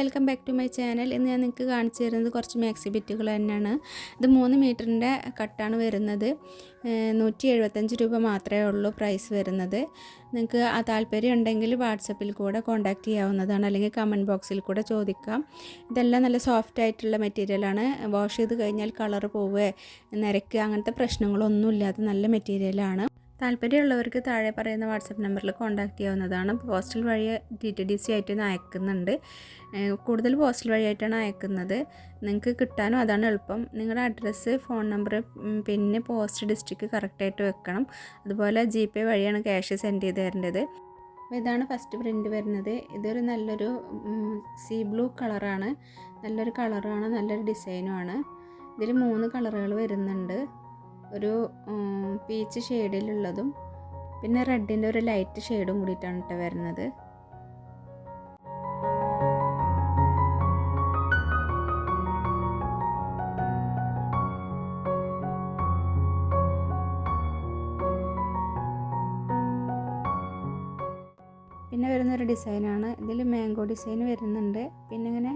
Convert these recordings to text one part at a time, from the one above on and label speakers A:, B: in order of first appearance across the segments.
A: Welcome back to my channel. ഇന്ന് ഞാൻ നിങ്ങൾക്ക് കാണിച്ചു തരുന്നത് കുറച്ച് മാക്സി ബിറ്റുകൾ തന്നെയാണ്. ഇത് മൂന്ന് മീറ്ററിന്റെ കട്ടാണ് വരുന്നത്. നൂറ്റി എഴുപത്തഞ്ച് രൂപ മാത്രമേ ഉള്ളൂ പ്രൈസ് വരുന്നത്. നിങ്ങൾക്ക് ആ താല്പര്യം ഉണ്ടെങ്കിൽ വാട്സപ്പിൽ കൂടെ കോൺടാക്റ്റ് ചെയ്യാവുന്നതാണ്. അല്ലെങ്കിൽ കമന്റ് ബോക്സിൽ കൂടെ ചോദിക്കാം. ഇതെല്ലാം നല്ല സോഫ്റ്റ് ആയിട്ടുള്ള മെറ്റീരിയലാണ് വാഷ് ചെയ്ത് കഴിഞ്ഞാൽ കളർ പോവുക നിരക്കുക അങ്ങനത്തെ പ്രശ്നങ്ങളൊന്നും ഇല്ലാത്ത നല്ല മെറ്റീരിയലാണ് താല്പര്യമുള്ളവർക്ക് താഴെ പറയുന്ന വാട്സപ്പ് നമ്പറിൽ കോൺടാക്റ്റ് ചെയ്യാവുന്നതാണ്. പോസ്റ്റൽ വഴി ഡി ടി ഡി സി ആയിട്ട് അയക്കുന്നുണ്ട്. കൂടുതൽ പോസ്റ്റൽ വഴിയായിട്ടാണ് അയക്കുന്നത്. നിങ്ങൾക്ക് കിട്ടാനും അതാണ് എളുപ്പം. നിങ്ങളുടെ അഡ്രസ്സ് ഫോൺ നമ്പർ പിന്നെ പോസ്റ്റ് ഡിസ്ട്രിക്ട് കറക്റ്റായിട്ട് വെക്കണം. അതുപോലെ ജി പേ വഴിയാണ് ക്യാഷ് സെൻഡ് ചെയ്ത് തരേണ്ടത്. അപ്പോൾ ഇതാണ് ഫസ്റ്റ് പ്രിന്റ് വരുന്നത്. ഇതൊരു നല്ലൊരു സീ ബ്ലൂ കളറാണ്. നല്ലൊരു കളറാണ് നല്ലൊരു ഡിസൈനുമാണ്. ഇതിൽ മൂന്ന് കളറുകൾ വരുന്നുണ്ട്. ഒരു പീച്ച് ഷെയ്ഡിലുള്ളതും പിന്നെ റെഡിന്റെ ഒരു ലൈറ്റ് ഷെയ്ഡും കൂടിയിട്ടാണ് കേട്ടോ വരുന്നത്. പിന്നെ വരുന്നൊരു ഡിസൈനാണ് ഇതിൽ മാംഗോ ഡിസൈൻ വരുന്നുണ്ട്. പിന്നെ ഇങ്ങനെ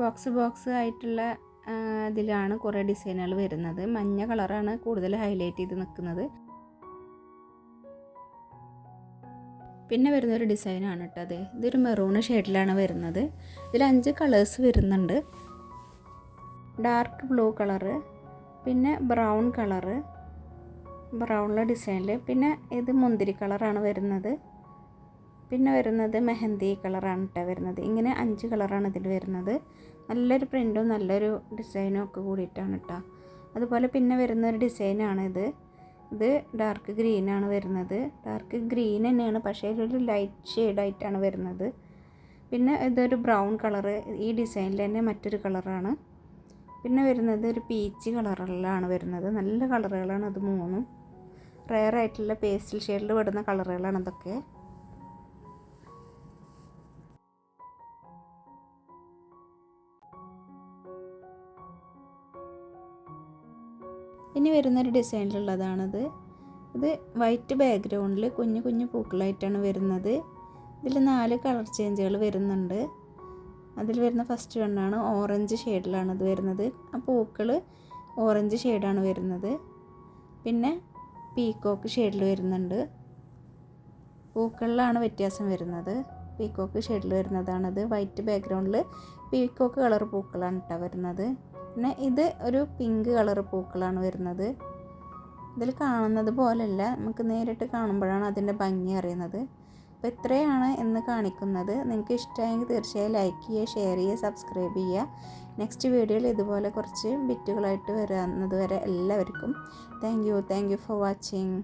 A: ബോക്സ് ബോക്സ് ആയിട്ടുള്ള ഇതിലാണ് കുറേ ഡിസൈനുകൾ വരുന്നത്. മഞ്ഞ കളറാണ് കൂടുതൽ ഹൈലൈറ്റ് ചെയ്ത് നിൽക്കുന്നത്. പിന്നെ വരുന്നൊരു ഡിസൈനാണ് കേട്ടോ അത്. ഇതൊരു മെറൂൺ ഷെയ്ഡിലാണ് വരുന്നത്. ഇതിൽ അഞ്ച് കളേഴ്സ് വരുന്നുണ്ട്. ഡാർക്ക് ബ്ലൂ കളറ് പിന്നെ ബ്രൗൺ കളറ് ബ്രൗണിലെ ഡിസൈനിൽ പിന്നെ ഇത് മുന്തിരി കളറാണ് വരുന്നത്. പിന്നെ വരുന്നത് മെഹന്തി കളറാണ് കേട്ടോ വരുന്നത്. ഇങ്ങനെ അഞ്ച് കളറാണ് ഇതിൽ വരുന്നത്. നല്ലൊരു പ്രിന്റും നല്ലൊരു ഡിസൈനും ഒക്കെ കൂടിയിട്ടാണ് കേട്ടോ അതുപോലെ പിന്നെ വരുന്ന ഒരു ഡിസൈനാണ് ഇത്. ഇത് ഡാർക്ക് ഗ്രീനാണ് വരുന്നത്. ഡാർക്ക് ഗ്രീൻ തന്നെയാണ് പക്ഷേ ഇതൊരു ലൈറ്റ് ഷെയ്ഡായിട്ടാണ് വരുന്നത്. പിന്നെ ഇതൊരു ബ്രൗൺ കളറ് ഈ ഡിസൈനിൽ തന്നെ മറ്റൊരു കളറാണ്. പിന്നെ വരുന്നത് ഒരു പീച്ച് കളറിലാണ് വരുന്നത്. നല്ല കളറുകളാണ് അത് മൂന്നും. റെയർ ആയിട്ടുള്ള പേസ്റ്റൽ ഷെയ്ഡിൽ പെടുന്ന കളറുകളാണ് അതൊക്കെ. ഇനി വരുന്നൊരു ഡിസൈനിലുള്ളതാണത്. ഇത് വൈറ്റ് ബാക്ക്ഗ്രൗണ്ടിൽ കുഞ്ഞു കുഞ്ഞു പൂക്കളായിട്ടാണ് വരുന്നത്. ഇതിൽ നാല് കളർ ചേഞ്ചുകൾ വരുന്നുണ്ട്. അതിൽ വരുന്ന ഫസ്റ്റ് വണ്ണാണ് ഓറഞ്ച് ഷെയ്ഡിലാണ് ഇത് വരുന്നത്. ആ പൂക്കൾ ഓറഞ്ച് ഷെയ്ഡാണ് വരുന്നത്. പിന്നെ പീക്കോക്ക് ഷെയ്ഡിൽ വരുന്നുണ്ട്. പൂക്കളിലാണ് വ്യത്യാസം വരുന്നത്. പീക്കോക്ക് ഷെയ്ഡിൽ വരുന്നതാണത്. വൈറ്റ് ബാക്ക്ഗ്രൗണ്ടിൽ പീക്കോക്ക് കളർ പൂക്കളാണ് കേട്ടോ വരുന്നത്. പിന്നെ ഇത് ഒരു പിങ്ക് കളർ പൂക്കളാണ് വരുന്നത്. ഇതിൽ കാണുന്നത് പോലെയല്ല നമുക്ക് നേരിട്ട് കാണുമ്പോഴാണ് അതിന്റെ ഭംഗി അറിയുന്നത്. അപ്പോൾ ഇത്രയാണ് ഇന്ന് കാണിക്കുന്നത്. നിങ്ങൾക്ക് ഇഷ്ടമായെങ്കിൽ തീർച്ചയായും ലൈക്ക് ചെയ്യുക ഷെയർ ചെയ്യുക സബ്സ്ക്രൈബ് ചെയ്യുക. നെക്സ്റ്റ് വീഡിയോയിൽ ഇതുപോലെ കുറച്ച് ബിറ്റുകളായിട്ട് വരുന്നത് വരെ എല്ലാവർക്കും thank you thank you for watching